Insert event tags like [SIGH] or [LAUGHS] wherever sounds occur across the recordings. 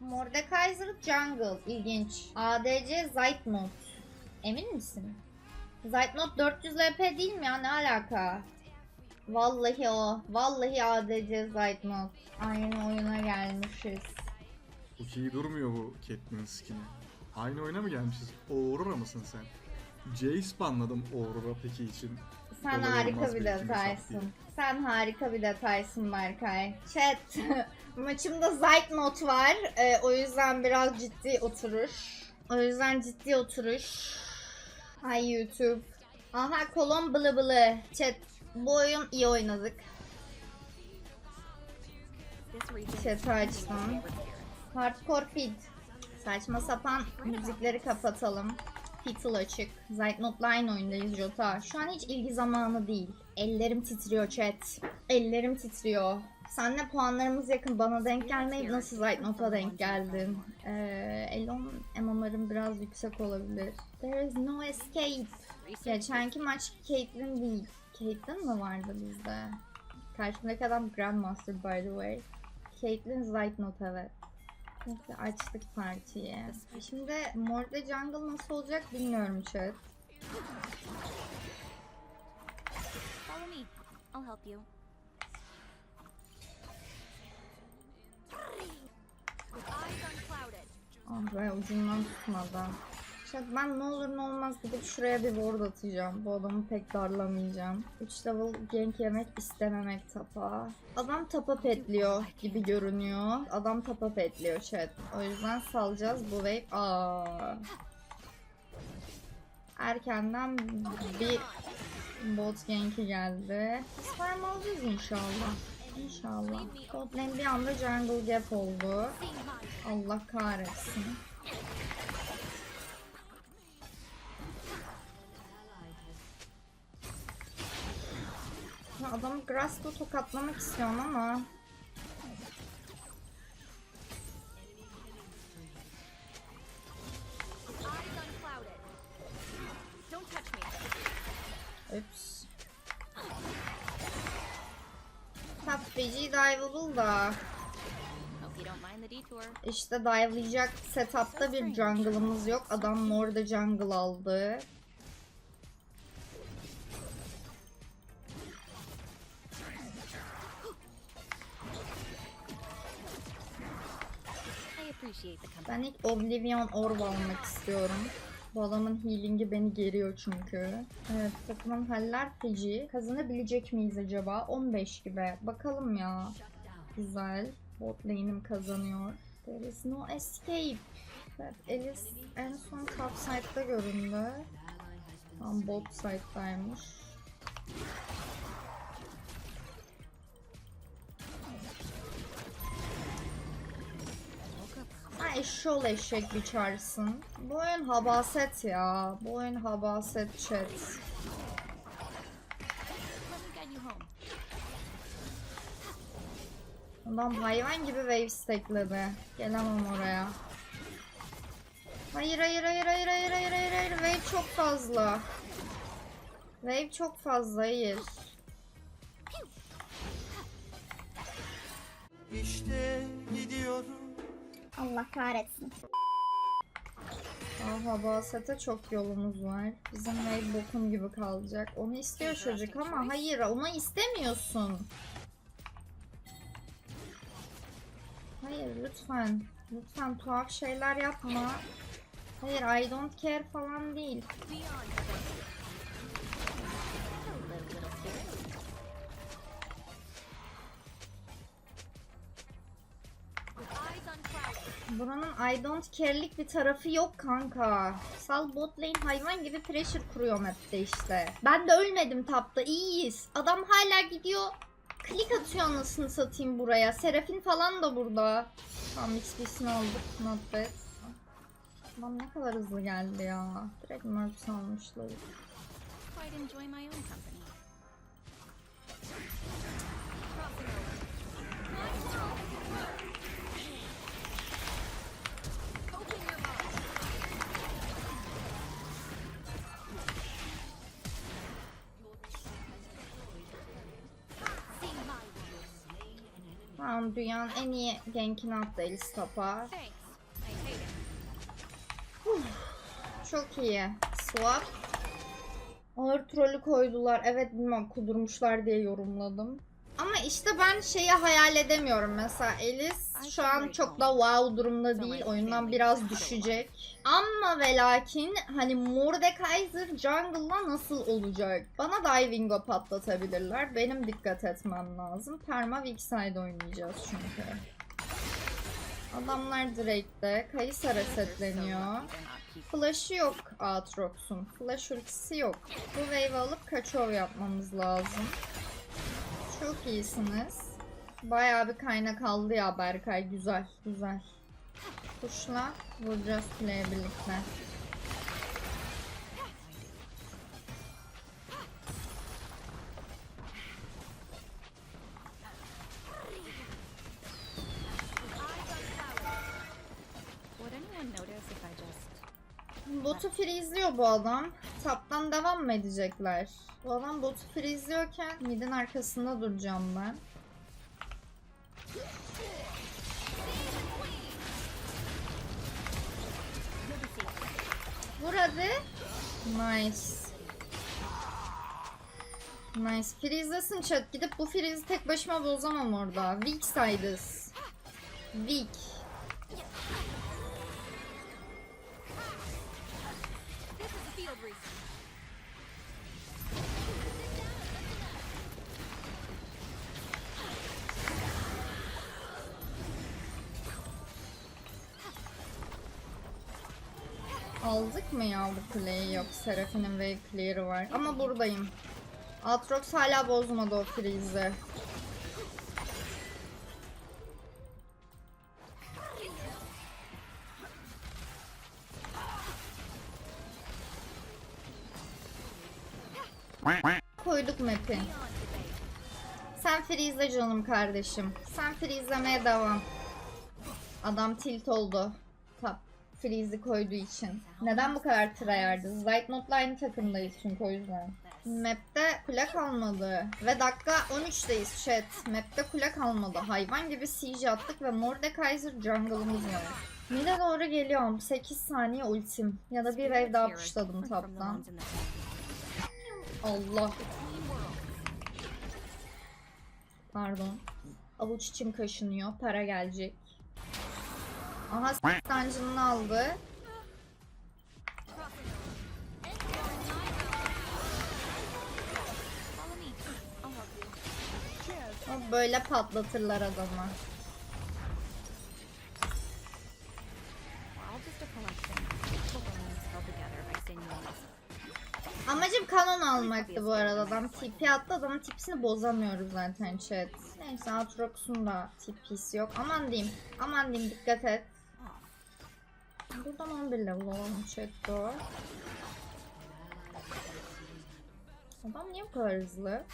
Mordekaiser Jungle. ilginç. ADC Zeitnot. Emin misin? Zeitnot 400 LP değil mi ya? Ne alaka? Vallahi o. Vallahi ADC Zeitnot. Aynı oyuna gelmişiz. Çok iyi durmuyor bu Catelyn'in skin'i. Aynı oyuna mı gelmişiz? Aurora mısın sen? Jace banladım Aurora peki için. Sen harika bir detaysın. Sen harika bir detaysın Berkay. Chat. [LAUGHS] Maçımda Zeitnot var. Ee, o yüzden biraz ciddi oturuş. O yüzden ciddi oturuş. Ay YouTube. Aha kolon bılı bılı. Chat. Bu oyun iyi oynadık. Chat'i açtım. Hardcore feed. Saçma sapan müzikleri kapatalım. Fiddle açık. Zeitnot Line oyundayız Jota. Şu an hiç ilgi zamanı değil. Ellerim titriyor chat. Ellerim titriyor. Senle puanlarımız yakın. Bana denk gelmeyip nasıl Zeitnot'a denk geldin? Ee, Elon MMR'ın biraz yüksek olabilir. There is no escape. Geçenki maç Caitlyn değil. Caitlyn mi vardı bizde? Karşımdaki adam Grandmaster by the way. Caitlyn Zeitnot evet. Neyse açtık partiyi. Şimdi Morde Jungle nasıl olacak bilmiyorum chat. Follow me. I'll help you. Ah be ucundan tutmadan. Chat ben ne olur ne olmaz gidip şuraya bir ward atacağım. Bu adamı pek darlamayacağım. 3 level gank yemek istememek tapa. Adam tapa petliyor gibi görünüyor. Adam tapa petliyor chat. O yüzden salacağız bu wave. Aa. Erkenden bir bot gank'i geldi. Farm alacağız inşallah. İnşallah. Bot lane bir anda jungle gap oldu. Allah kahretsin. Ya adamı Grass'la tokatlamak istiyorum ama. Ups. Feci dive'able da işte dive'layacak setup'ta bir jungle'ımız yok. Adam Mor'da jungle aldı. Ben ilk Oblivion Orb almak istiyorum. Bu adamın healing'i beni geriyor çünkü. Evet takımın haller feci. Kazanabilecek miyiz acaba? 15 gibi. Bakalım ya. Güzel. Bot lane'im kazanıyor. There is no escape. Evet, Elis en son top side'da göründü. Tam bot side'daymış. Ha eşşoğlu eşek bir. Bu oyun habaset ya. Bu oyun habaset chat. Adam hayvan gibi wave stackledi. Gelemem oraya. Hayır hayır hayır hayır hayır hayır hayır hayır wave çok fazla. Wave çok fazla hayır. İşte gidiyorum. Allah kahretsin. Aha basete çok yolumuz var. Bizim wave bokum gibi kalacak. Onu istiyor çocuk ama hayır onu istemiyorsun. Hayır lütfen. Lütfen tuhaf şeyler yapma. Hayır I don't care falan değil. Buranın I don't care'lik bir tarafı yok kanka. Sal bot lane hayvan gibi pressure kuruyor map'te işte. Ben de ölmedim tapta iyiyiz. Adam hala gidiyor. Klik atıyor anasını satayım buraya. Serafin falan da burada. Tamam XP'sini aldık. Not bad. Lan ne kadar hızlı geldi ya. Direkt merch almışlar. Tamam dünyanın en iyi gankini attı Elis tapa. Thanks. I hate it. Çok iyi. Swap. Ağır trolü koydular. Evet bilmem kudurmuşlar diye yorumladım. Ama işte ben şeyi hayal edemiyorum mesela Elis şu an çok da wow durumda değil. Oyundan biraz düşecek. Ama ve lakin hani Mordekaiser jungle'la nasıl olacak? Bana Divingo patlatabilirler. Benim dikkat etmem lazım. Perma side oynayacağız çünkü. Adamlar Drake'de. Kayısa resetleniyor. Flash'ı yok Aatrox'un. Flash ultisi yok. Bu wave'i alıp kaçov yapmamız lazım. Çok iyisiniz. Bayağı bir kaynak aldı ya Berkay. Güzel, güzel. Kuşla vuracağız kuleye birlikte. Botu freeze'liyor bu adam. Taptan devam mı edecekler? Bu adam botu freeze'liyorken midin arkasında duracağım ben. Hadi. Nice. Nice. Freeze'lesin chat. Gidip bu freeze'i tek başıma bozamam orada. Weak sides. Weak. Aldık mı ya bu kuleyi? Yok Seraphinin wave clear'ı var. Ama buradayım. Aatrox hala bozmadı o freeze'i. Koyduk map'i. Sen freeze'le canım kardeşim. Sen freeze'lemeye devam. Adam tilt oldu. Freeze'i koyduğu için. Neden bu kadar tryhard'ız? Light Note'la aynı takımdayız çünkü o yüzden. Map'te kule kalmadı. Ve dakika 13'teyiz chat. Map'te kule kalmadı. Hayvan gibi siege attık ve Mordekaiser jungle'ımız var. Mid'e doğru geliyorum. 8 saniye ultim. Ya da bir wave daha pushladım taptan. Allah. Pardon. Avuç içim kaşınıyor. Para gelecek. Aha s- dungeon'ını aldı. Böyle patlatırlar adamı. Amacım kanon almaktı bu arada. Adam TP attı. Adamın tipsini bozamıyoruz zaten chat. Neyse Aatrox'un da TP'si yok. Aman diyeyim. Aman diyeyim dikkat et. Buradan 11 level olalım chat o. Adam niye bu kadar hızlı?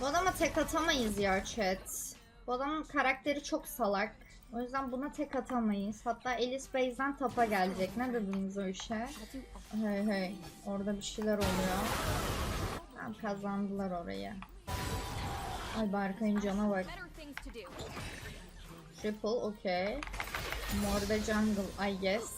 Bu adama tek atamayız ya chat. Bu adamın karakteri çok salak. O yüzden buna tek atamayız. Hatta Alice Base'den tapa gelecek. Ne dediniz o işe? Hey hey. Orada bir şeyler oluyor. Tamam kazandılar orayı. Ay Berkay'ın cana bak. Triple okay. Morda jungle I guess.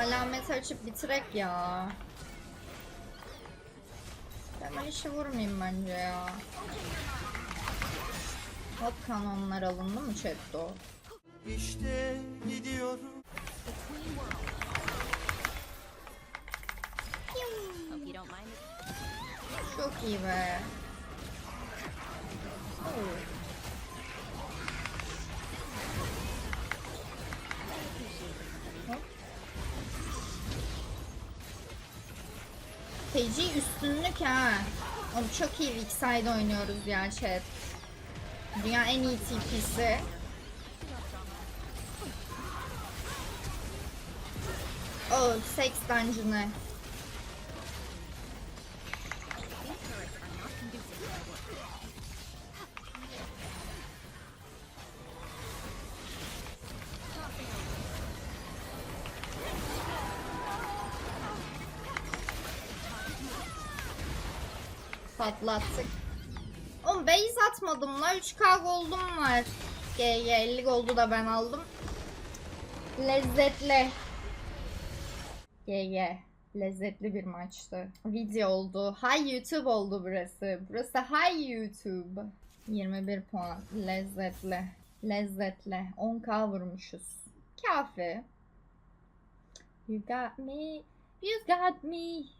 Alamet açıp bitirek ya. Hemen işi vurmayayım bence ya. Hop kanonlar alındı mı chatto? İşte gidiyorum. Çok iyi be. Oo. Feci üstünlük ha. Oğlum çok iyi weak side oynuyoruz ya chat. Dünya en iyi TP'si. Oh, sex dungeon'ı. Patlattık. Oğlum base atmadım la 3k gold'um var. GG 50 gold'u da ben aldım. Lezzetli. GG. Lezzetli bir maçtı. Video oldu. Hi YouTube oldu burası. Burası Hi YouTube. 21 puan. Lezzetli. Lezzetli. 10k vurmuşuz. Kafi. You got me. You got me.